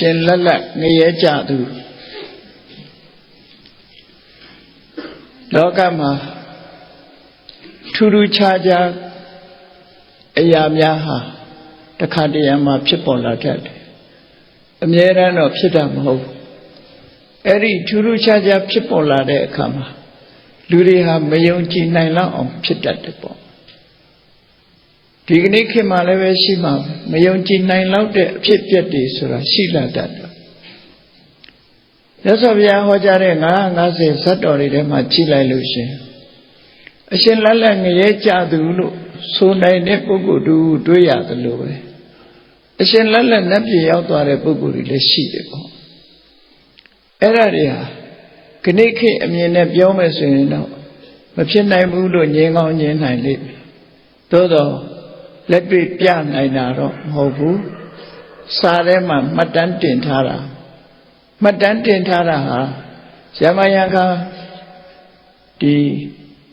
ရှင်လက်လက်ငရဲကြသူလောကမှာထူးထူးခြားခြားအရာများဟာတခါတရံမှာဖြစ်ပေါ်လာတတ်တယ်အမြဲတမ်းတော့ဖြစ်တာမဟုတ်ဘူးအဲ့ဒီထူးထူးခြားခြားဖြစ်ပေါ်လာတဲ့အခါမှာလူတွေဟာမယုံကြည်နိုင်လောက်အောင်ဖြစ်တတ်တယ်ပေါ့ ဒီကနေ့ခေတ်မှာလည်းပဲရှိမှာမယုံကြည်နိုင်လောက်တဲ့အဖြစ်အပျက်တွေဆိုတာရှိလာတတ်တယ်မြတ်စွာဘုရားဟောကြားတဲ့950ဇတ်တော်တွေထဲမှာကြည်လိုက်လို့ရှင်အရှင်လက်လက်ငရဲကြသူလို့ဆိုနိုင်တဲ့ပုဂ္ဂိုလ်တူတွေးရတယ်လို့ပဲအရှင်လက်လက်နတ်ပြည်ရောက်သွားတဲ့ပုဂ္ဂိုလ်တွေလည်းရှိတယ်ပေါ့အဲ့ဒါတွေဟာခဏိခေအမြင်နဲ့ပြောမယ်ဆိုရင်တော့မဖြစ်နိုင်ဘူးလို့ငြင်းကောင်းငြင်းနိုင်လိမ့်မယ်သို့တော့ လက်တွေ့ပြနိုင်တာတော့မဟုတ်ဘူးစာထဲမှာမှတ်တမ်းတင်ထားတာမှတ်တမ်းတင်ထားတာဟာဇမယံကဒီ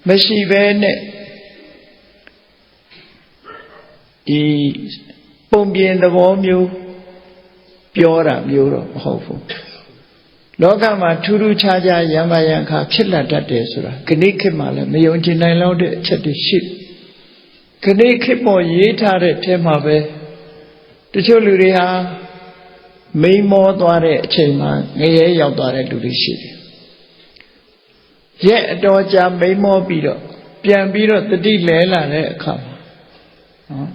မရှိဘဲနဲ့ဒီပုံပြင်သဘောမျိုးပြောတာမျိုးတော့မဟုတ်ဘူးလောကမှာထူးထူးခြားခြားယံမယံခါဖြစ်လာတတ်တယ်ဆိုတာခဏိခေတ်မှာလည်းမယုံကြည်နိုင်လောက်တဲ့အချက်တွေရှိ ခဏိခေတ်ပေါ်ရေးထားတဲ့ထဲမှာပဲတချို့လူတွေဟာမိန်မောသွားတဲ့အချိန်မှာငရဲရောက်သွားတဲ့လူတွေရှိတယ်ရက်အတော်ကြာမိန်မောပြီးတော့ပြန်ပြီးတော့တတိလဲလာတဲ့အခါမှာနော်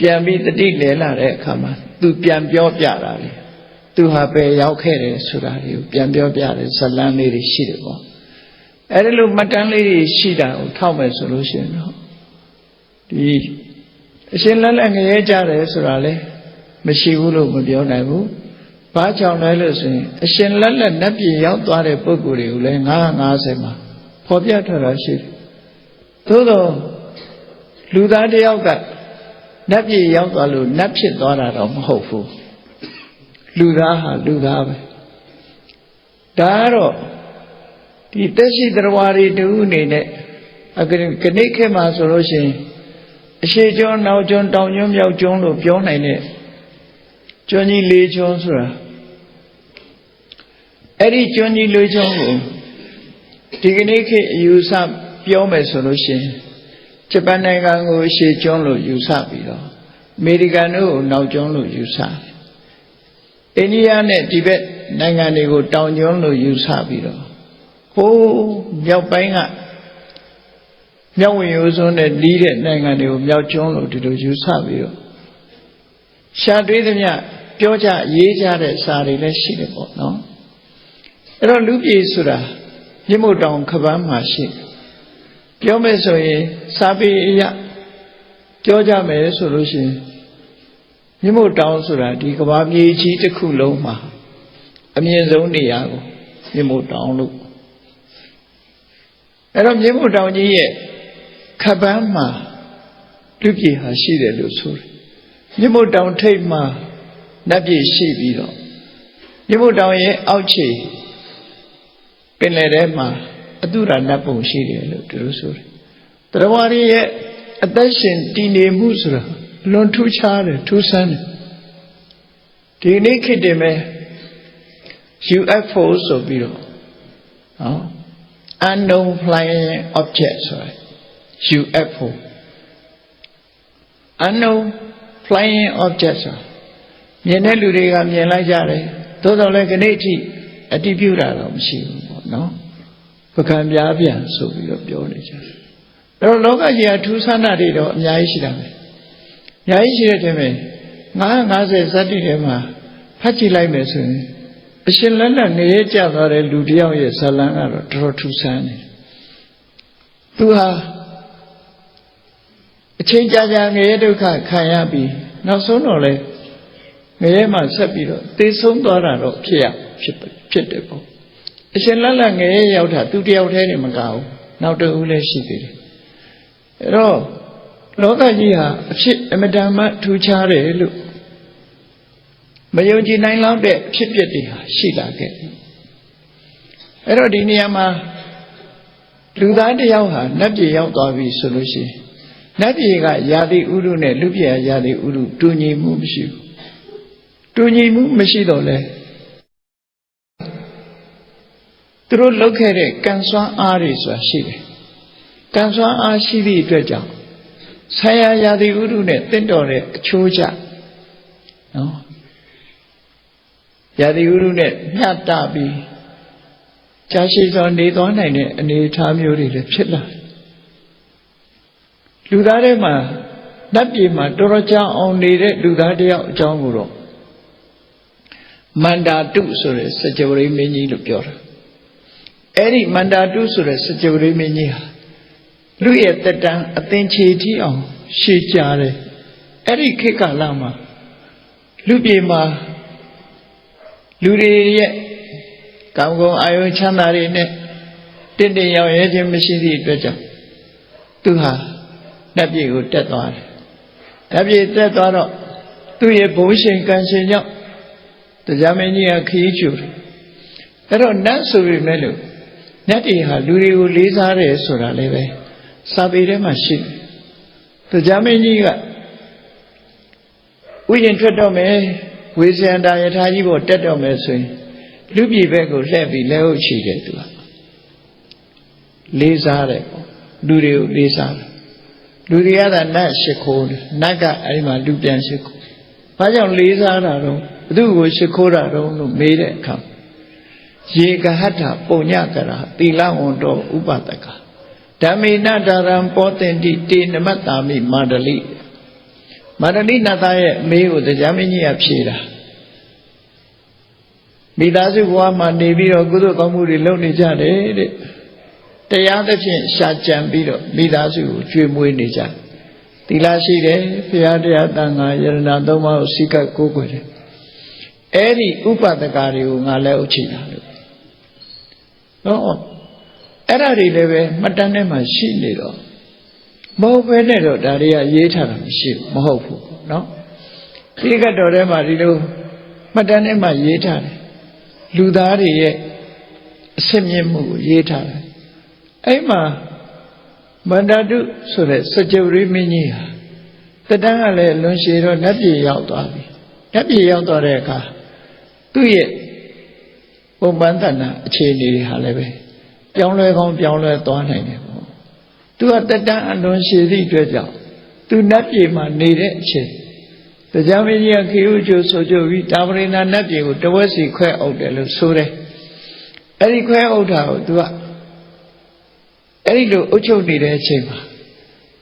ပြန်ပြီးတတိလဲလာတဲ့အခါမှာသူပြန်ပြောပြတာလေသူဟာပဲရောက်ခဲ့တယ်ဆိုတာတွေကိုပြန်ပြောပြတယ်ဇလန်းလေးတွေရှိတယ်ပေါ့အဲဒီလိုမှတ်တမ်းလေးတွေရှိတာကိုထောက်မယ်ဆိုလို့ရှိရင်တော့ ဒီအရှင်လက်လက်ငရဲကြတယ်ဆိုတာလေမရှိဘူးလို့မပြောနိုင်ဘူးဘာကြောင့်လဲလို့ဆိုရင်အရှင်လက်လက်နတ်ပြည်ရောက်သွားတဲ့ပုဂ္ဂိုလ်တွေကိုလည်း950မှာဖော်ပြထားတာရှိတယ်သို့တော့လူသားတယောက်ကနတ်ပြည်ရောက်သွားလို့နတ်ဖြစ်သွားတာတော့မဟုတ်ဘူးလူသားဟာလူသားပဲဒါကတော့ဒီတက်ရှိတရားတွေတူအနေနဲ့အခဏိခေတ်မှာဆိုလို့ရှိရင် အရှိကျွန်းနောက်ကျွန်းတောင်ကျွန်းမြောက်ကျွန်းလို့ပြောနိုင်တဲ့ကျွန်းကြီးလေးကျွန်းဆိုတာအဲ့ဒီကျွန်းကြီးလေးကျွန်းကိုဒီကနေ့ခေတ်အယူဆပြောမယ်ဆိုလို့ရှိရင်ဂျပန်နိုင်ငံကိုအရှိကျွန်းလို့ယူဆပြီးတော့အမေရိကန်တို့ကိုနောက်ကျွန်းလို့ယူဆအိန္ဒိယနဲ့ဒီဘက်နိုင်ငံတွေကိုတောင်ကျွန်းလို့ယူဆပြီးတော့ဟိုးမြောက်ပိုင်းက မြောက်ဝင်ရိုးစွန်းနဲ့လီးတဲ့နိုင်ငံတွေကိုမြောက်ကျွန်းလို့ဒီလိုယူဆပြီးတော့ရှာတွေးသမျှပြောကြရေးကြတဲ့စာတွေလည်းရှိတယ်ပေါ့နော်အဲ့တော့လူပြည်ဆိုတာမြင့်မို့တောင်ခပန်းမှာရှိပြောမယ်ဆိုရင်စာပေအရပြောကြမယ်ဆိုလို့ရှိရင်မြင့်မို့တောင်ဆိုတာဒီကဘာမြေကြီးတစ်ခုလုံးမှာအမြင့်ဆုံးနေရာကိုမြင့်မို့တောင်လို့အဲ့တော့မြင့်မို့တောင်ကြီးရဲ့ ခပန်းမှာလူပြည်ဟာရှိတယ်လို့ဆိုတယ်မြင့်မို့တောင်ထိပ်မှာနတ်ပြည်ရှိပြီးတော့မြင့်မို့တောင်ရဲ့အောက်ခြေပင်လယ်ထဲမှာအတုရနတ်ပုံရှိတယ်လို့သူတို့ဆိုတယ်တရားဝါရီရဲ့အသက်ရှင်တည်နေမှုဆိုတာလွန်ထူးခြားတယ်ထူးဆန်းတယ်ဒီနေ့ခေတ်တည်းမဲ့ UFO ဆိုပြီးတော့နော် unknown flying object ဆိုရယ် UFO unknown flying object ဆိုမြင်တဲ့လူတွေကမြင်လိုက်ကြတယ်သို့တော်လည်းခဏအထိအတိပြုတာတော့မရှိဘူးပေါ့နော်ပကံပြားပြန်ဆိုပြီးတော့ပြောနေကြတယ်အဲ့တော့လောကကြီးကထူးဆန်းတာတွေတော့အများကြီးရှိတာပဲအများကြီးရှိတဲ့တည်းမဲ့950ဇတ်တိထဲမှာဖတ်ကြည့်လိုက်မယ်ဆိုရင်အရှင်လက်လက်နေရကြသွားတဲ့လူတယောက်ရဲ့ဇလံကတော့တော်တော်ထူးဆန်းတယ်သူဟာ အချင်းကြာကြာငရဲဒုက္ခခံရပြီးနောက်ဆုံးတော့လေငရဲမှာဆက်ပြီးတော့သေဆုံးသွားတာတော့ဖြစ်ရဖြစ်ဖြစ်တယ်ပေါ့အရှင်လက်လက်ငရဲရောက်တာသူတယောက်တည်းနေမကဘူးနောက်တစ်ဦးလည်းရှိသေးတယ်အဲ့တော့လောကကြီးဟာအဖြစ်အမတန်မှထူးခြားတယ်လို့မယုံကြည်နိုင်လောက်တဲ့အဖြစ်အပျက်တွေဟာရှိလာခဲ့အဲ့တော့ဒီနေရာမှာလူသားတယောက်ဟာနတ်ပြည်ရောက်သွားပြီဆိုလို့ရှိရင် နတ်ပြည်ကယာတိဥရုနဲ့လူပြည်ကယာတိဥရုတူညီမှုမရှိဘူးတူညီမှုမရှိတော့လဲသူတို့လောက်ခဲ့တဲ့ကံစွမ်းအားတွေဆိုတာရှိတယ်ကံစွမ်းအားရှိသည့်အတွက်ကြောင့်ဆရာယာတိဥဒုနဲ့တင့်တော်တဲ့အချိုးကျနော်ယာတိဥဒုနဲ့မျှတပြီးကြာရှည်စွာနေသွားနိုင်တဲ့အနေအထားမျိုးတွေလည်းဖြစ်လာတယ် လူသားတွေမှာနတ်ပြည်မှာတော်တော်ကြာအောင်နေတဲ့လူသားတယောက်အကြောင်းကိုတော့မန္တာတုဆိုတဲ့စကြဝဠာမင်းကြီးလို့ပြောတာအဲ့ဒီမန္တာတုဆိုတဲ့စကြဝဠာမင်းကြီးဟာလူရဲ့တက်တန်းအသင်ချေတီးအောင်ရှေ့ကြတယ်အဲ့ဒီခေတ်ကာလမှာလူပြေမှာလူတွေရဲ့ကောင်းကောင်းအာယုချမ်းသာတွေနဲ့တင့်တယ်ရောက်ရဲခြင်းမရှိသည့်အတွက်ကြောင့်သူဟာ တက်ပြေကိုတက်သွားတယ်တက်ပြေတက်သွားတော့သူ့ရဲ့ဘုံရှင်ကံရှင်ကြောင့်တရားမင်းကြီးကခရီးကျူတယ်အဲ့တော့နတ်ဆိုပေမဲ့လို့နတ်တွေဟာလူတွေကိုလေးစားတယ်ဆိုတာလည်းပဲစာပေထဲမှာရှိတယ်တရားမင်းကြီးကဥယျာဉ်ထွက်တော့မယ်ဝေဇယန္တာယထာကြီးပေါ်တက်တော့မယ်ဆိုရင်လူပြည်ဘက်ကိုလှည့်ပြီးလက်ဟုတ်ချီတယ်သူကလေးစားတယ်ပေါ့လူတွေကိုလေးစားတယ် လူတွေကသာနတ်ရှိခိုးတယ်နတ်ကအဲဒီမှာလူပြန်ရှိခိုးဘာကြောင့်လေးစားတာတော့ဘသူကိုရှိခိုးတာတော့လို့မေးတဲ့အခါရေကဟတ္ထပုံညကရာသီလဝန္တောဥပဒကဓမ္မေနတာရံပောတင်တိတေနမတ္တာမိမာဒလိမာဒလိနတ်သားရဲ့မေးကိုတရားမင်းကြီးကဖြေတာမိသားစုဘဝမှာနေပြီးတော့ကုသိုလ်ကောင်းမှုတွေလုပ်နေကြတယ်တဲ့ တရားသဖြင့်ရှာကြံပြီးတော့မိသားစုကိုကျွေးမွေးနေကြသီလရှိတယ်ဘုရားတရားတန်ခါယရဏသုံးပါးကိုစိကတ်ကိုးကွယ်တယ်အဲ့ဒီဥပဒကာတွေကိုငါလည်းအုပ်ချိတာလို့နော်အဲ့ဒါတွေလည်းပဲမှတ်တမ်းထဲမှာရှိနေတော့မဟုတ်ပဲနဲ့တော့ဒါတွေကရေးထားတာမရှိဘူးမဟုတ်ဘူးနော်ဒီကတ်တော်ထဲမှာဒီလိုမှတ်တမ်းထဲမှာရေးထားတယ်လူသားတွေရဲ့အစစ်မြင့်မှုကိုရေးထားတယ် အဲ့မှာမန္တတုဆိုတဲ့စကြဝဠာမင်းကြီးဟာတတန်းကလည်းလွန်ရှည်တော့နတ်ပြည်ရောက်သွားပြီနတ်ပြည်ရောက်သွားတဲ့အခါသူ့ရဲ့ပုံပန်းတဏ္ဍအခြေအနေတွေဟာလည်းပဲပြောင်းလဲကောင်းပြောင်းလဲသွားနိုင်တယ်ပေါ့သူကတတန်းအလွန်ရှည်သည့်အတွက်ကြောင့်သူနတ်ပြည်မှာနေတဲ့အချိန်တရားမင်းကြီးကခေဥကျိုးဆိုကြပြီးတာဝရိနာနတ်ပြည်ကိုတဝက်စီခွဲအုပ်တယ်လို့ဆိုတယ်အဲ့ဒီခွဲအုပ်တာကိုသူက အဲ့ဒီလိုအုပ်ချုပ်နေတဲ့အချိန်မှာ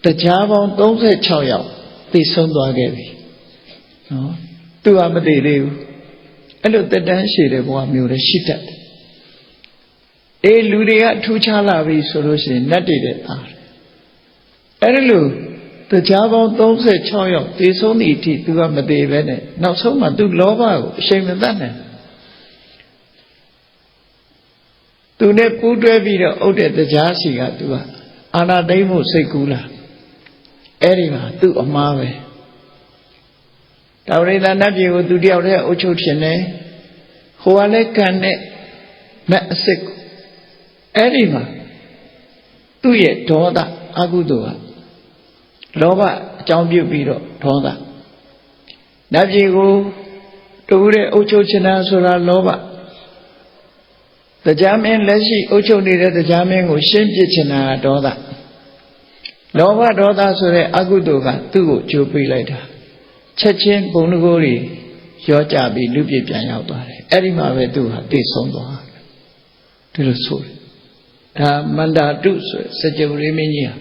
တရားပေါင်း36ယောက်သိဆုံးသွားခဲ့ပြီနော်သူကမသိသေးဘူးအဲ့လိုတက်တန်းရှည်တဲ့ဘဝမျိုးလည်းရှိတတ်တယ်အေးလူတွေကထူးခြားလာပြီဆိုလို့ရှိရင်နတ်တွေတဲ့အားအဲ့ဒီလိုတရားပေါင်း36ယောက်သေဆုံးသည့်အထိသူကမသေးပဲနဲ့နောက်ဆုံးမှသူလောဘကိုအရှိန်မတတ်နိုင် သူနဲ့ပူးတွဲပြီးတော့အုပ်တဲ့တရားစီကသူကအာနာသိမ့်မှုစိတ်ကူးလာအဲ့ဒီမှာသူ့အမားပဲတာဝရိသနတ်ပြည်ကိုသူတယောက်တည်းအုပ်ချုပ်ခြင်းနဲ့ဟိုကလည်းကံနဲ့မက်အစ်စ်အဲ့ဒီမှာသူ့ရဲ့ဒေါသအကုသိုလ်ကလောဘအကြောင်းပြုပြီးတော့ဒေါသနတ်ပြည်ကိုတူတဲ့အုပ်ချုပ်ခြင်းဆိုတာလောဘ တရားမင်းလက်ရှိအုပ်ချုပ်နေတဲ့တရားမင်းကိုရှင်းပြချင်တာကဒေါသလောဘဒေါသဆိုတဲ့အကုသိုလ်ကသူ့ကိုကြိုးပေးလိုက်တာချက်ချင်းဘုံတကိုးတွေရောကြပြီးလူပြပြန်ရောက်သွားတယ်အဲ့ဒီမှာပဲသူဟာသိဆုံးသွားတယ်ဒီလိုဆိုတယ်ဒါမန္တာတုဆိုစကြဝဠာမင်းကြီးဟာ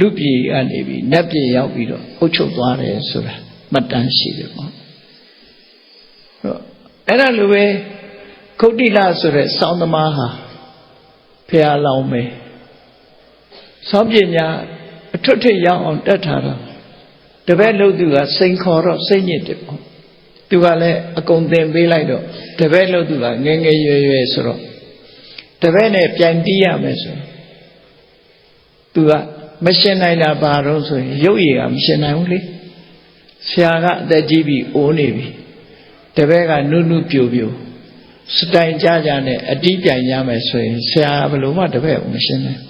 လူပြည်ကနေပြီးနတ်ပြည်ရောက်ပြီးတော့အုပ်ချုပ်သွားတယ်ဆိုတာမှတ်တမ်းရှိတယ်ပေါ့အဲ့ဒါလိုပဲ ခုတ်တိလဆိုတဲ့စောင်းသမားဟာဖះလောင်းပဲစောင်းပညာအထွတ်ထိပ်ရောက်အောင်တက်ထားတော့တပည့်လို့သူကစိန်ခေါ်တော့စိတ်ညစ်တယ်ပေါ့သူကလည်းအကုန်သင်ပေးလိုက်တော့တပည့်လို့သူကငယ်ငယ်ရွယ်ရွယ်ဆိုတော့တပည့်နဲ့ပြန်တီးရမယ်ဆိုသူကမရှင်းနိုင်တာဘာတော့ဆိုရင်ရုပ်ရည်ကမရှင်းနိုင်ဘူးလေဆရာကအသက်ကြီးပြီးအိုးနေပြီတပည့်ကနုနုပြိုပြို စတိုင်ကြကြနဲ့အတီးပြိုင်ရမယ်ဆိုရင်ဆရာဘယ်လိုမှတပည့်ကိုမရှင်းနိုင်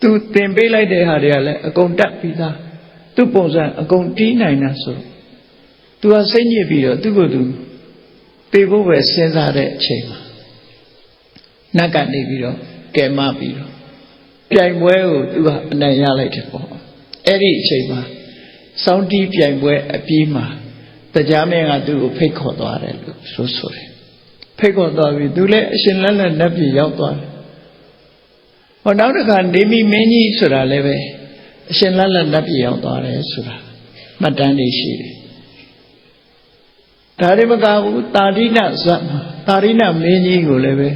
သူသင်ပေးလိုက်တဲ့ဟာတွေကလည်းအကုန်တတ်ပြီးသားသူ့ပုံစံအကုန်တီးနိုင်တာဆိုသူကစိတ်ညစ်ပြီးတော့သူ့ကိုယ်သူပေဖို့ပဲစဉ်းစားတဲ့အချိန်မှာနတ်ကနေပြီးတော့ကဲမပြီးတော့ပြိုင်ပွဲကိုသူကအနိုင်ရလိုက်တယ်ပေါ့အဲ့ဒီအချိန်မှာစောင်းတီးပြိုင်ပွဲအပြီးမှာတရားမင်းကသူ့ကိုဖိတ်ခေါ်သွားတယ်လို့ဆိုဆိုတယ် ဖိတ်ခေါ်သွားပြီးသူလည်းအရှင်လက်လက်နတ်ပြည်ရောက်သွားတယ်ဟောနောက်တစ်ခါနေမီမင်းကြီးဆိုတာလည်းပဲအရှင်လက်လက်နတ်ပြည်ရောက်သွားတယ်ဆိုတာမှတ်တမ်းတွေရှိတယ်ဒါတွေမကဘူးတာရိဏဇတ်မှာတာရိဏမင်းကြီးကိုလည်းပဲ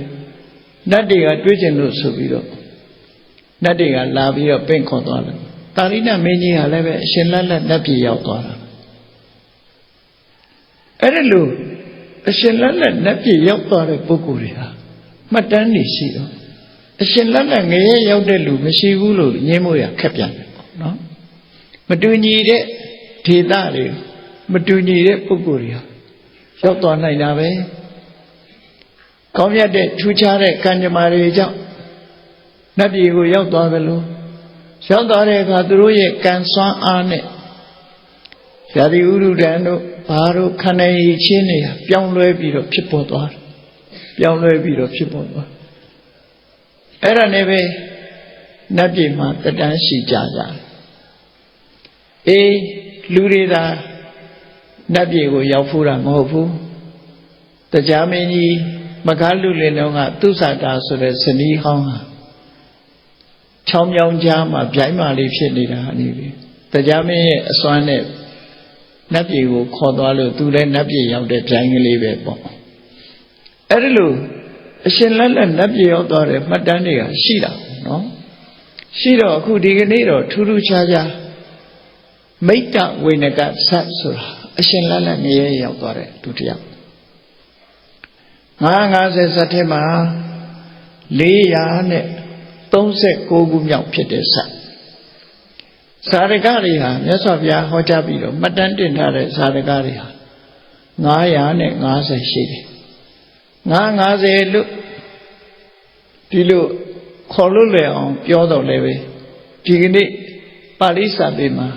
နတ်တွေကတွေးကျင်လို့ဆိုပြီးတော့နတ်တွေကလာပြီးတော့ပင့်ခေါ်သွားတယ်တာရိဏမင်းကြီးဟာလည်းပဲအရှင်လက်လက်နတ်ပြည်ရောက်သွားတာအဲ့ဒါလို့ အရှင်လက်လက်နတ်ပြည်ရောက်သွားတဲ့ပုဂ္ဂိုလ်တွေဟာမှတ်တမ်းနေရှိတော့အရှင်လက်လက်ငရဲရောက်တဲ့လူမရှိဘူးလို့ညင်းမို့ရခက်ပြန်တယ်ပေါ့နော်မတူညီတဲ့ဒေသတွေမတူညီတဲ့ပုဂ္ဂိုလ်တွေဟာရောက်သွားနိုင်တာပဲကောင်းမြတ်တဲ့ထူးခြားတဲ့ကံကြမ္မာတွေကြောင့်နတ်ပြည်ကိုရောက်သွားတယ်လို့ရောက်သွားတဲ့အခါသူတို့ရဲ့ကံစွမ်းအားနဲ့ဇာတိဥရုဒံတို့ ဘာတို့ခန္ဓာရည်ချင်းတွေပြောင်းလဲပြီးတော့ဖြစ်ပေါ်သွားတယ်ပြောင်းလဲပြီးတော့ဖြစ်ပေါ်သွားအဲ့ဒါနဲ့ပဲနတ်ပြည်မှာတတန်းရှိကြကြတယ်အေးလူတွေသာနတ်ပြည်ကိုရောက်ဖူးတာမဟုတ်ဘူးတရားမင်းကြီးမကားလူလင်တော်ကသူစတာဆိုတဲ့ဇနီးဟောင်းဟာချောင်းမြောင်းကြားမှာဗျိုင်းမာလေးဖြစ်နေတာအနေပြီတရားမင်းရဲ့အစွမ်းနဲ့ နတ်ပြည်ကိုခေါ်သွားလို့သူလည်းနတ်ပြည်ရောက်တဲ့ဗျိုင်းကလေးပဲပေါ့အဲ့ဒါလို့အရှင်လက်လက်နတ်ပြည်ရောက်သွားတဲ့မှတ်တမ်းတွေကရှိတာနော်ရှိတော့အခုဒီကနေ့တော့ထူးထူးခြားခြားမိတ္တဝိနကဆတ်ဆိုတာအရှင်လက်လက်ငရဲရောက်သွားတဲ့ဒုတိယ950ဇတ်ထဲမှာ400နဲ့39ခုမြောက်ဖြစ်တဲ့ဇတ် ဇာရကတွေဟာမြတ်စွာဘုရားဟောကြားပြီးတော့မှတ်တမ်းတင်ထားတဲ့ဇာရကတွေဟာ950ရှိတယ်950လို့ဒီလိုခေါ်လို့လည်အောင်ပြောတော့လည်းပဲဒီကနေ့ပါဠိစာပေမှာ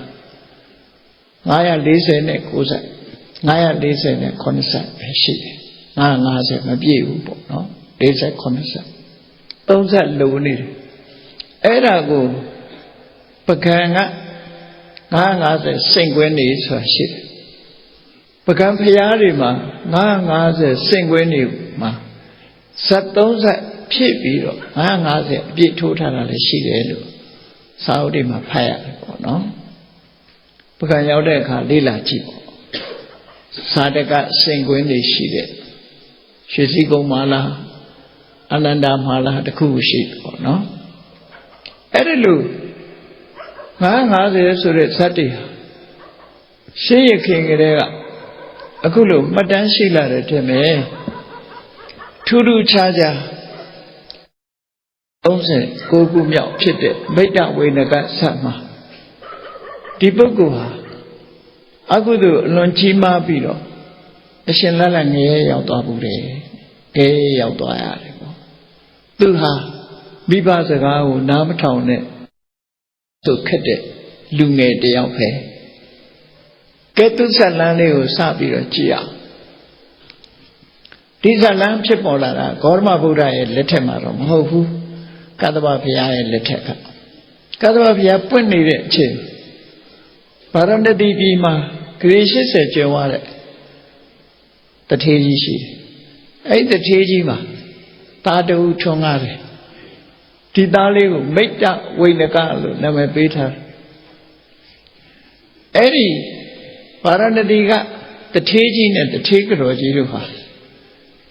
940နဲ့90 940နဲ့90ပဲရှိတယ်950မပြည့်ဘူးပေါ့နော်40 90 30လုံနေတယ်အဲ့ဒါကို ပကံက950စိန်ခွဲနေဆိုတာရှိတယ်ပကံဖျားတွေမှာ950စိန်ခွဲနေမှာဇတ်30ဖြစ်ပြီးတော့950အပြည့်ထိုးထားတာလည်းရှိတယ်လို့စာအုပ်တွေမှာဖတ်ရတယ်ပေါ့နော်ပကံရောက်တဲ့အခါလေ့လာကြည့်ပေါ့စာတကစိန်ခွင်းတွေရှိတဲ့ရွှေစည်းကုန်းမှာလားအနန္တာမှာလားတခုရှိပေါ့နော်အဲ့ဒါလို့ 950ဆိုတဲ့ဇတ်တွေဟာရှင်းရခင်ကလေးကအခုလို့မှတ်တမ်းရှိလာတယ်ထင်မယ်ထူးထူးခြားခြား39ခုမြောက်ဖြစ်တဲ့မိတ္တဝေနကဆတ်မှာဒီပုဂ္ဂိုလ်ဟာအကုသိုလ်အလွန်ကြီးမားပြီးတော့အရှင်လလငရဲရောက်သွားဘူးတယ်အဲရောက်သွားရတယ်ပေါ့သူဟာမိဘစကားကိုနားမထောင်နဲ့ သူခက်တဲ့လူငယ်တယောက်ပဲကဲသူဇလန်းလေးကိုစပြီးတော့ကြည့်အောင်ဒီဇလန်းဖြစ်ပေါ်လာတာဂေါရမဗုဒ္ဓရဲ့လက်ထက်မှာတော့မဟုတ်ဘူးကသဗ္ဗဘုရားရဲ့လက်ထက်ကကသဗ္ဗဘုရားပွင့်နေတဲ့အချိန်ဗာရဏတိပြည်မှာဂရေ80ကျော်သွားတဲ့တထေးကြီးရှိတယ်အဲ့ဒီတထေးကြီးမှာတာတူထွန်းကားတယ် ဒီသားလေးကိုမိတ်တဝိနကလို့နာမည်ပေးထားတယ်အဲ့ဒီဗာရဏတိကတထေးကြီးနဲ့တထေးကတော်ကြီးတို့ဟာ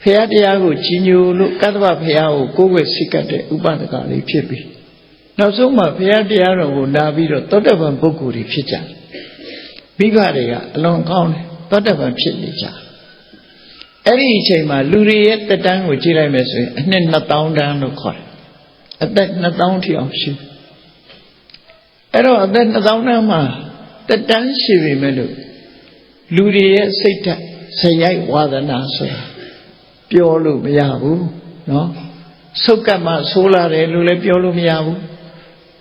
ဖရာတရားကိုကြီးညိုလို့ကတ္တဗဖရာကိုကိုးကွယ်စိတ်ကပ်တဲ့ဥပဒကလေးဖြစ်ပြီးနောက်ဆုံးမှဖရာတရားတော်ကိုနာပြီးတော့တောတပံပုဂ္ဂိုလ်တွေဖြစ်ကြတယ်မိဘတွေကအလွန်ကောင်းတယ်တောတပံဖြစ်နေကြအဲ့ဒီအချိန်မှာလူတွေရဲ့တက်တန်းကိုကြည့်လိုက်မယ်ဆိုရင်အနှစ်2000တန်းလို့ခေါ်တယ် အသက်2000ထီအောင်ရှိအဲ့တော့အသက်2000နဲ့မှတက်တန်းရှိပြီမဲ့လို့လူတွေရဲ့စိတ်ဓာတ်ဇယိုက်ဝါဒနာဆိုတာပြောလို့မရဘူးနော်ဆုတ်ကပ်မှဆိုးလာတယ်လို့လည်းပြောလို့မရဘူး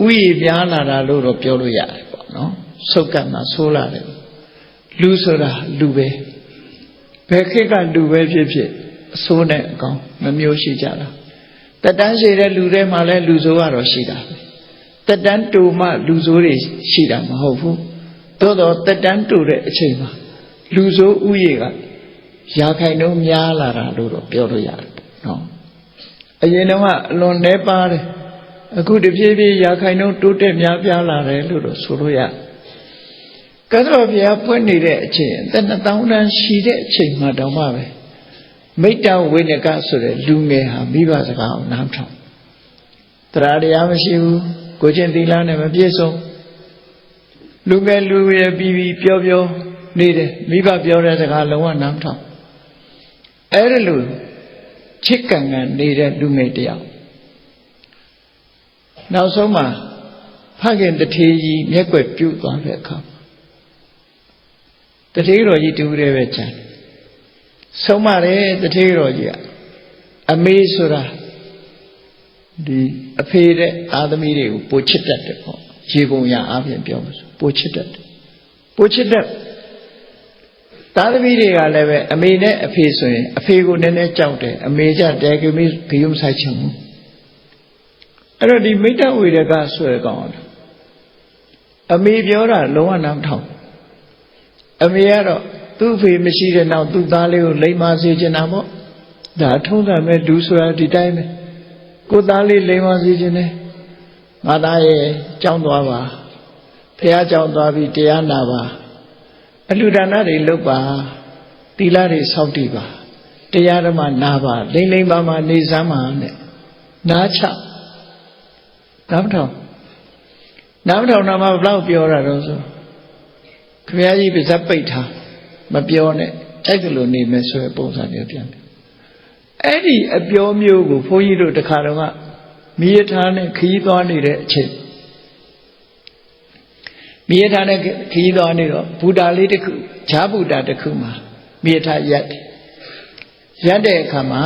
ဥယျာဉ်ပြားလာတာလို့တော့ပြောလို့ရတယ်ပေါ့နော်ဆုတ်ကပ်မှဆိုးလာတယ်လူဆိုတာလူပဲဘယ်ခေတ်ကလူပဲဖြစ်ဖြစ်အဆိုးနဲ့အကောင်မမျိုးရှိကြတာ တက်တန်းရှိတဲ့လူတွေမှာလည်းလူဆိုးကတော့ရှိတာပဲတက်တန်းတူမှလူဆိုးတွေရှိတာမဟုတ်ဘူးသို့တော့တက်တန်းတူတဲ့အချိန်မှာလူဆိုးဥယေကရာခိုင်နှုန်းများလာတာလို့တော့ပြောလို့ရတယ်နော်အရင်တော့အလွန်နှဲပါတယ်အခုတဖြည်းဖြည်းရာခိုင်နှုန်းတိုးတက်များပြားလာတယ်လို့တော့ဆိုလို့ရတယ်ကသတော်ဘုရားဖွင့်နေတဲ့အချိန်အသက်2000တန်းရှိတဲ့အချိန်မှတောင်မှပဲ မိတ္တဝိနကဆိုတဲ့လူငယ်ဟာမိဘစကားကိုနားထောင်တရားတရားမရှိဘူးကိုချင်းသီလနဲ့မပြည့်စုံလူငယ်လူရယ်ပြီးပြီးပြောပြောနေတယ်မိဘပြောတဲ့စကားလုံးဝနားထောင်အဲ့ဒါလို့ချစ်ကန်ကန်နေတဲ့လူငယ်တယောက်နောက်ဆုံးမှာဖခင်တထေးကြီးမျက်ွယ်ပြုတ်သွားတဲ့အခါတထေးတော်ကြီးတူရဲပဲကြံ ဆုံးမတယ်တထေးတော်ကြီးကအမေဆိုတာဒီအဖေတဲ့အာသမီတွေကိုပိုချစ်တတ်တယ်ပေါ့ရေပုံရအားဖြင့်ပြောမှာဆိုပိုချစ်တတ်တယ်ပိုချစ်တတ်သားသမီးတွေကလည်းပဲအမေနဲ့အဖေဆိုရင်အဖေကိုနည်းနည်းကြောက်တယ်အမေကြတဲကမိဂယုံဆိုင်ချင်ဘူးအဲ့တော့ဒီမိတ္တဝေရကဆွဲကောင်းတယ်အမေပြောတာလုံးဝနားမထောင်အမေကတော့ သူ့အဖေမရှိတဲ့နောက်သူ့သားလေးကိုလိမ္မာစေချင်တာပေါ့ဒါထုံးစံပဲဒူဆိုတာဒီတိုင်းပဲကိုသားလေးလိမ္မာစေချင်တယ်ငါသားရဲ့ကြောင်းသွားပါဖះကြောင်းသွားပြီးတရားနာပါအလှူဒါနတွေလုပ်ပါသီလတွေစောင့်တည်ပါတရားဓမ္မနာပါလိမ့်လိမ့်ပါမှနေစမ်းပါနဲ့နားချနားမထောင်နားမထောင်တော့မှဘလောက်ပြောတာတော့ဆိုခမည်းကြီးပါဇက်ပိတ်ထား မပြောနဲ့အဲ့ဒါလိုနေမယ်ဆိုရပုံစံမျိုးပြန်တယ်အဲ့ဒီအပြောမျိုးကိုဘုန်းကြီးတို့တခါတော့ကမိရထားနဲ့ခရီးသွားနေတဲ့အချိန်မိရထားနဲ့ခရီးသွားနေတော့ဘူတာလေးတစ်ခုဂျာဘူတာတစ်ခုမှာမိရထားရက်တယ်ရက်တဲ့အခါမှာ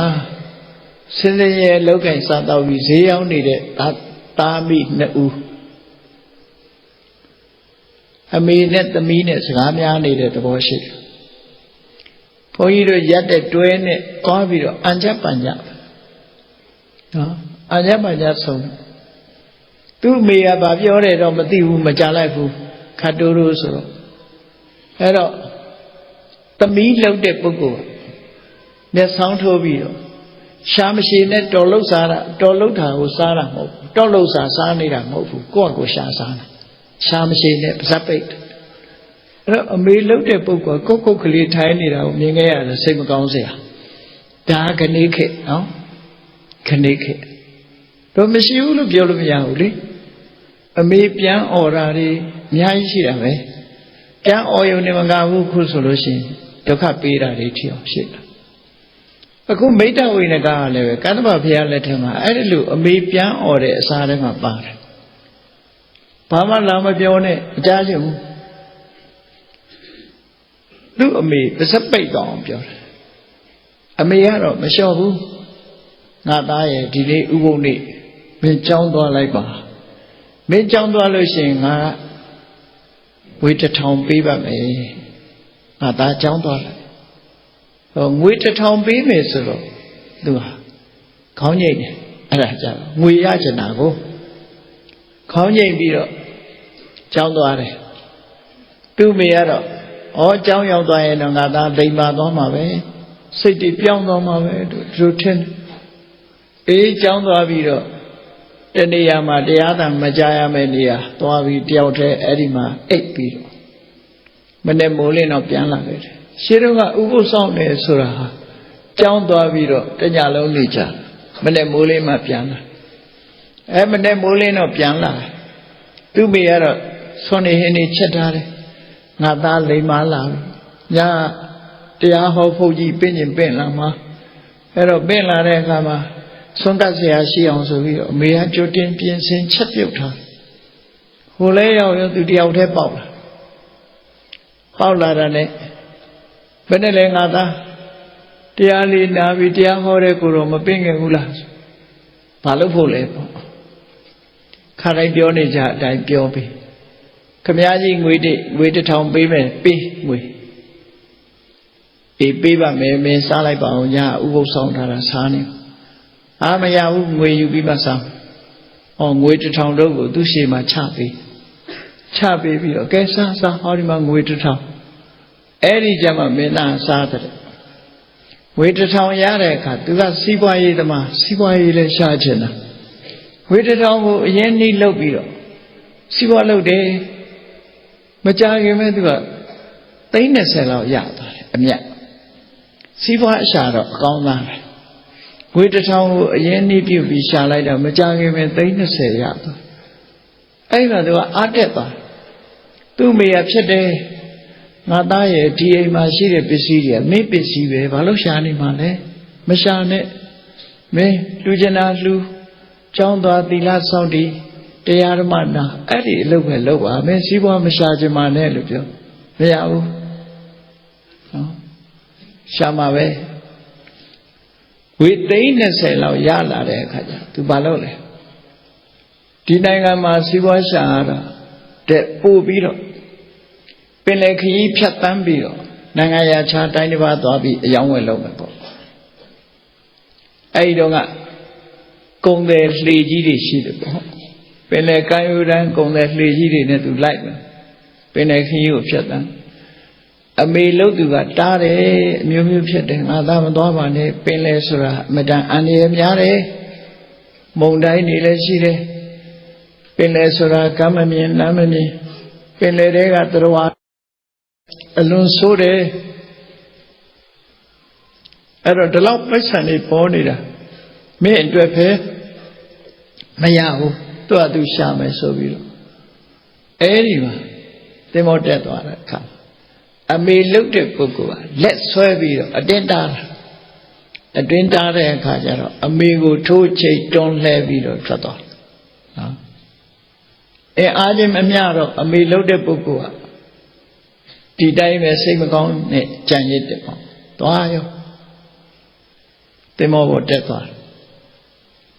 စင်စင်ရဲ့လောက်ကင်စားတော့ပြီးဈေးရောက်နေတဲ့တာမိနှစ်ဦးအမေနဲ့သမီးနဲ့စကားများနေတဲ့သဘောရှိတယ်ဘု န်းကြီးတို့ရက်တဲ့တွဲနဲ့သွားပြီးတော့အံချက်ပန်ကြနော်အံချက်ပန်ကြဆုံးသူ့အမေကဘာပြောတယ်တော့မသိဘူးမကြလိုက်ဘူးခတ်တိုးတိုးဆိုတော့အဲ့တော့သမီးလှုပ်တဲ့ပုဂ္ဂိုလ်မျက်စောင်းထိုးပြီးတော့ရှားမရှိနဲ့တော်လုတ်စားတာတော်လုတ်တာကိုစားတာမဟုတ်ဘူးတော်လုတ်စားစားနေတာမဟုတ်ဘူးကိုယ့်အကိုရှားစားတာရှားမရှိနဲ့ပါဇက်ပိတ် အဲ့တော့အမေလှုပ်တဲ့ပုဂ္ဂိုလ်ကိုကုတ်ကလေးထိုင်နေတာကိုမြင်ခဲ့ရတယ်စိတ်မကောင်းစရာဒါခဏိခေနော်ခဏိခေတော့မရှိဘူးလို့ပြောလို့မရဘူးလေအမေပြန်អော်တာတွေအများကြီးရှိတာပဲပြန်អော်ရုံနဲ့မကဘူးခုဆိုလို့ရှိရင်ဒုက္ခပေးတာတွေထီအောင်ရှိတာအခုမိတ္တဝိနကကလည်းပဲကတ္တဗဘုရားလက်ထက်မှာအဲ့ဒီလိုအမေပြန်អော်တဲ့အစားထဲမှာပါတယ်ဘာမှလာမပြောနဲ့အကြားချင်ဘူး သူ့အမေပါစက်ပိတ်တော့ပြောတယ်အမေကတော့မလျှော့ဘူးငါသားရဲ့ဒီနေ့ဥပုပ်နေ့မင်းကြောင်းသွားလိုက်ပါမင်းကြောင်းသွားလို့ရှိရင်ငါဝေတစ်ထောင်ပေးပါမယ်ငါသားကြောင်းသွားလိုက်ဟောငွေတစ်ထောင်ပေးမယ်ဆိုတော့သူဟာခေါင်းငိတ်တယ်အဲ့ဒါကြတော့ငွေရချင်တာကိုခေါင်းငိတ်ပြီးတော့ကြောင်းသွားတယ်သူ့မေကတော့ ဩကြောင်းရောက်သွားရင်တော့ငါသားဒိမ်ပါသွားမှာပဲစိတ်တွေပြောင်းသွားမှာပဲတို့သူထင်အေးကြောင်းသွားပြီးတော့တနေရာမှာတရားသာမကြားရမယ့်နေရာသွားပြီးတယောက်တည်းအဲ့ဒီမှာအိတ်ပြီးတော့မနေ့မိုးလင်းတော့ပြန်လာခဲ့တယ်ရှင်းတော့ကဥပုသ်ဆောင်တယ်ဆိုတာဟာကြောင်းသွားပြီးတော့တညလုံးနေကြမနေ့မိုးလင်းမှပြန်လာအဲမနေ့မိုးလင်းတော့ပြန်လာသူ့မိကတော့ဆွန်နေဟင်းနေချက်ထားတယ် ငါသားလိမ္မာလာညာတရားဟောဖို့ကြီးပြင့်ကျင်ပြင့်လာမှာအဲ့တော့ပြင့်လာတဲ့အခါမှာဆွန့်ကပ်เสียရှိအောင်ဆိုပြီးတော့အမေကကြိုတင်ပြင်ဆင်ချက်ပြုတ်ထားဟိုလဲရောက်ရောသူတယောက်တည်းပေါက်လာပေါက်လာတာနဲ့ဘယ်နဲ့လဲငါသားတရားလေးနာပြီးတရားဟောတဲ့ကိုတော့မပင့်ခဲ့ဘူးလားဘာလို့ဖို့လဲပေါ့ခါတိုင်းပြောနေကြအတိုင်းပြောပြီး ခမည်းကြီးငွေတိငွေတစ်ထောင်ပေးမယ်ပေးငွေအေးပေးပါမယ်မင်းစားလိုက်ပါအောင်ညာဥပုသ်ဆောင်ထားတာစားနေအာမရဘူးငွေယူပြီးမှစားဟောငွေတစ်ထောင်တော့ကိုသူ့ရှေ့မှာချပေးချပေးပြီးတော့ကဲစားစားဟောဒီမှာငွေတစ်ထောင်အဲ့ဒီကျမှမင်းသားစားတယ်ဝေတစ်ထောင်ရတဲ့အခါသူကစီးပွားရေးသမားစီးပွားရေးလည်းရှားချင်တာဝေတစ်ထောင်ကိုအရင်နှိလုပ်ပြီးတော့စီးပွားလုပ်တယ် မကြခင်မဲ့သူကသိန်း30လောက်ရသွားတယ်အမြတ်စီးပွားအရှာတော့အကောင်းသားပဲဝေတစ်ထောင်ကိုအရင်နှိပြုတ်ပြီးရှာလိုက်တော့မကြခင်မဲ့သိန်း30ရသွားအဲ့မှာသူကအားတက်သွားသူ့မိရဖြစ်တယ်ငါသားရဲ့ဒီအိမ်မှာရှိတဲ့ပစ္စည်းတွေကမင်းပစ္စည်းပဲဘာလို့ရှာနေမှာလဲမရှာနဲ့မင်းလူကျင်တာလူကျောင်းသွားသီလစောင့်တည် တရားဓမ္မနာအဲ့ဒီအလုပ်ပဲလုပ်ပါမင်းစီးပွားမရှာချင်ပါနဲ့လို့ပြောမရဘူးနော်ရှာမှာပဲဝေသိန်း20လောက်ရလာတဲ့အခါကျသူဘာလုပ်လဲဒီနိုင်ငံမှာစီးပွားရှာရတာတဲ့ပို့ပြီးတော့ပင်လယ်ခရီးဖြတ်တန်းပြီးတော့နိုင်ငံရာခြားတိုင်းတစ်ပါးသွားပြီးအယောင်းဝယ်လုပ်မယ်ပေါ့အဲဒီတော့ကကုံတယ်လှေကြီးတွေရှိတယ်ပေါ့ ပင်လယ်ကမ်းရိုးတန်းကုံတယ်လှေကြီးတွေနဲ့သူလိုက်မယ်ပင်လယ်ခရီးကိုဖြတ်တန်းအမေလို့သူကတားတယ်အမျိုးမျိုးဖြစ်တယ်ငါသားမသွားပါနဲ့ပင်လယ်ဆိုတာအမတန်အန္တရာယ်များတယ်မုန်တိုင်းတွေလည်းရှိတယ်ပင်လယ်ဆိုတာကမ်းမမြင်လမ်းမမြင်ပင်လယ်တွေကသရဝါအလွန်ဆိုးတယ်အဲ့တော့ဒီလောက်ပိုက်ဆံတွေပေါ်နေတာမင်းအတွက်ပဲမရဘူး သူ့အတူရှာမယ်ဆိုပြီးတော့အဲ့ဒီမှာသင်္ဘောတက်သွားတဲ့အခါအမေလုတ်တဲ့ပုဂ္ဂိုလ်ကလက်ဆွဲပြီးတော့အတင်းတားတာအတွင်းတားတဲ့အခါကျတော့အမေကိုထိုးချိတ်တွန်းလှဲပြီးတော့ထွက်သွားနော်အဲအားချင်းမမျှတော့အမေလုတ်တဲ့ပုဂ္ဂိုလ်ကဒီတိုင်းပဲစိတ်မကောင်းနဲ့ကြံရစ်တယ်ပေါ့သွားရောတင်မောပေါ်တက်သွားတယ်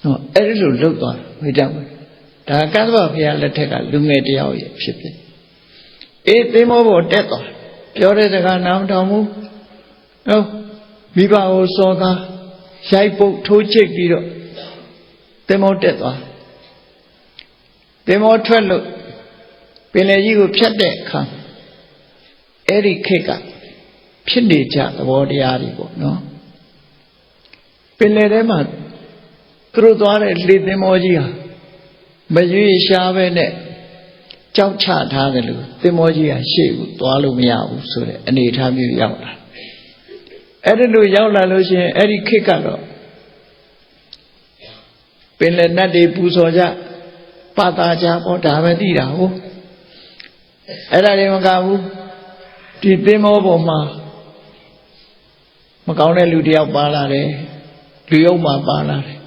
နော်အဲ့ဒီလိုလှုပ်သွားဝိတ္တမ ဒါကသဗ္ဗဘုရားလက်ထက်ကလူငယ်တယောက်ရဲ့ဖြစ်ဖြစ်အေးတင်မောပေါ်တက်သွားပြောတဲ့စကားနားမထောင်ဘူးနော်မိဘကိုစောကားရိုက်ပုတ်ထိုးချိတ်ပြီးတော့တင်မောတက်သွားတင်မောထွက်လို့ပင်လယ်ကြီးကိုဖြတ်တဲ့အခါအဲ့ဒီခေတ်ကဖြစ်နေကြသဘောတရားတွေပေါ့နော်ပင်လယ်ထဲမှာသူတို့သွားတဲ့လေသင်္ဘောကြီးဟာ မရွေးရှားပဲနဲ့ကြောက်ချထားတယ်လို့သင်္ဘောကြီးကရှေ့ကိုသွားလို့မရဘူးဆိုတဲ့အနေအထားမျိုးရောက်လာအဲ့ဒါလို့ရောက်လာလို့ရှိရင်အဲ့ဒီခေတ်ကတော့ပင်လယ်နတ်တွေပူဇော်ကြပါတာကြပေါ့ဒါပဲသိတာဟုတ်အဲ့ဒါတွေမကဘူးဒီသင်္ဘောပေါ်မှာမကောင်းတဲ့လူတယောက်ပါလာတယ်လူယုံမှာပါလာတယ်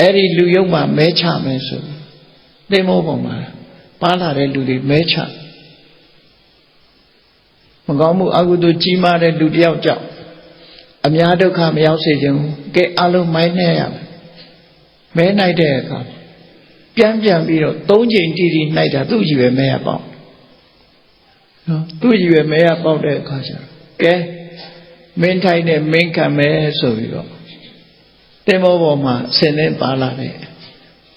အဲ့ဒီလူယုံမှာမဲချမယ်ဆို သင်္ဘောပေါ်မှာပါလာတဲ့လူတွေမဲချမကောင်းမှုအကုသိုလ်ကြီးမားတဲ့လူတယောက်ကြောင့်အများဒုက္ခမရောက်စေခြင်းကဲအလုံးမိုင်းနေရမယ်မဲနိုင်တဲ့အခါပြန်ပြန်ပြီးတော့သုံးချိန်တီတီနိုင်တာသူ့ကြီးပဲမဲရပေါ့နော်သူ့ကြီးပဲမဲရပေါက်တဲ့အခါကျတော့ကဲမင်းထိုင်နဲ့မင်းခံမဲဆိုပြီးတော့တင်မောပေါ်မှာဆင်းနေပါလာတဲ့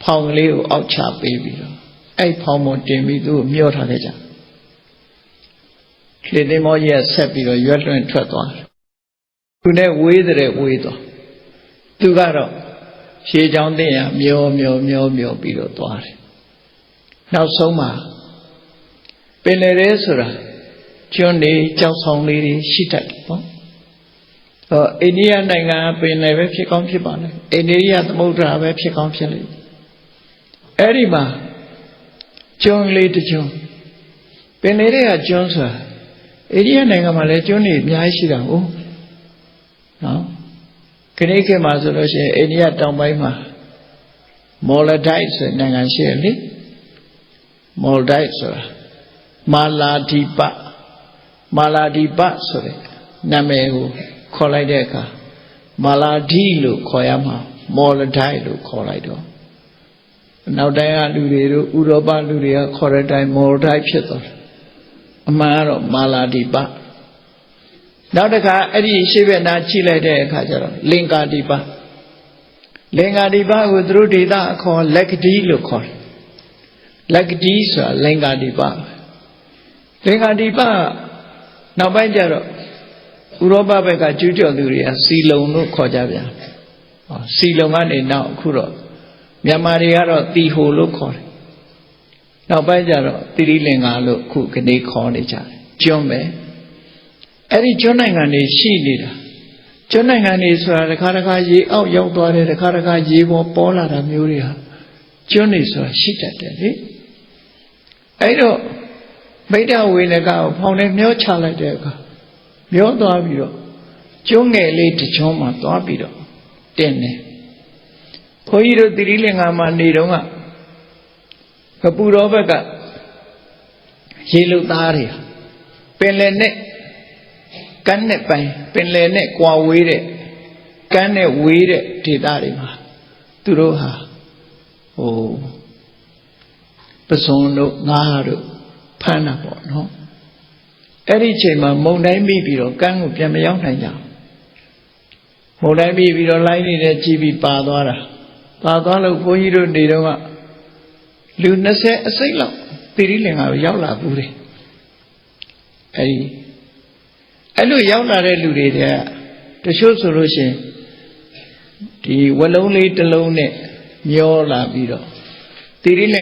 ဖောင်ကလေးကိုအောက်ချပေးပြီးတော့အဲ့ဖောင်ပေါ်တင်ပြီးသူ့ကိုမျောထားခဲ့ကြလေတင်မောကြီးကဆက်ပြီးတော့ရွက်လွှင့်ထွက်သွားတယ်သူနဲ့ဝေးတဲ့ဝေးသွားသူကတော့ရှေးချောင်းသိရမျောမျောမျောမျောပြီးတော့သွားတယ်နောက်ဆုံးမှာပင်လယ်ရဲဆိုတာကျွန်းတွေကြောက်ဆောင်လေးတွေရှိတတ်တယ်ပေါ့ဟောအိန္ဒိယနိုင်ငံပင်လယ်ပဲဖြစ်ကောင်းဖြစ်ပါလေအိန္ဒိယသမုဒ္ဒရာပဲဖြစ်ကောင်းဖြစ်လိမ့် အဲ့ဒီမှာကျွန်းလေးတစ်ကျွန်းပင်လယ်တွေကကျွန်းဆိုတာအိန္ဒိယနိုင်ငံမှာလည်းကျွန်းတွေအများကြီးရှိတာဟုတ်နော်ခဏခေတ်မှာဆိုလို့ရှိရင်အိန္ဒိယတောင်ပိုင်းမှာမော်လဒိုက်ဆိုနိုင်ငံရှိရလေမော်လဒိုက်ဆိုတာမာလာဒီပမာလာဒီပဆိုတဲ့နာမည်ကိုခေါ်လိုက်တဲ့အခါမာလာဒီလို့ခေါ်ရမှာမော်လဒိုက်လို့ခေါ်လိုက်တော့ နောက်တိုင်းကလူတွေတို့ဥရောပလူတွေကခေါ်တဲ့အတိုင်းမော်လဒိုက်ဖြစ်သွားတယ်အမှန်ကတော့မာလာဒီပနောက်တစ်ခါအဲ့ဒီရှေ့ဘက်နာချိလိုက်တဲ့အခါကျတော့လင်္ကာတိပလင်္ကာတိပကိုသူတို့ဒေသအခေါ်လက်ကတိလို့ခေါ်တယ်လက်ကတိဆိုတာလင်္ကာတိပလင်္ကာတိပနောက်ပိုင်းကျတော့ဥရောပဘက်ကကျူးကျော်သူတွေကစီလုံလို့ခေါ်ကြဗျာဟောစီလုံကနေနောက်အခုတော့ မြန်မာတွေကတော့တီဟိုလို့ခေါ်တယ်နောက်ပိုင်းကျတော့တိရိလင်္ကာလို့အခုကနေခေါ်နေကြတယ်ကျွန်းပဲအဲ့ဒီကျွန်းနိုင်ငံတွေရှိနေတာကျွန်းနိုင်ငံတွေဆိုတာတစ်ခါတစ်ခါရေအောက်ရောက်သွားတယ်တစ်ခါတစ်ခါရေပေါ်ပေါ်လာတာမျိုးတွေဟာကျွန်းတွေဆိုတာရှိတတ်တယ်လေအဲ့တော့ဗိဒ္ဓဝေနကကိုဖောင်းနေမျောချလိုက်တဲ့အခါမျောသွားပြီးတော့ကျွန်းငယ်လေးတစ်ချွန်းမှာသွားပြီးတော့တင်တယ် ခွန်ကြီးတို့တိရိလင်္ကာမှာနေတော့ကကပူတော်ဘက်ကရေလုသားတွေပင်လယ်နဲ့ကမ်းနဲ့ပိုင်ပင်လယ်နဲ့ကွာဝေးတဲ့ကမ်းနဲ့ဝေးတဲ့ဒေသတွေမှာသူတို့ဟာဟိုပစုံတို့ငါးတို့ဖမ်းတာပေါ့နော်အဲ့ဒီချိန်မှာမုံတိုင်းမိပြီးတော့ကမ်းကိုပြန်မရောက်နိုင်ကြဘူးမုံတိုင်းမိပြီးတော့လိုင်းနေတဲ့ကြည်ပြီးပါသွားတာ ပါသွားလို့ဘုန်းကြီးတို့နေတော့ကလူ20အစိတ်လောက်တိရိလင်္ကာကိုရောက်လာဘူးတယ်အဲ့ဒီအဲ့လိုရောက်လာတဲ့လူတွေတည်းတချို့ဆိုလို့ရှိရင်ဒီဝလုံးလေးတစ်လုံးနဲ့မျောလာပြီးတော့တိရိလင်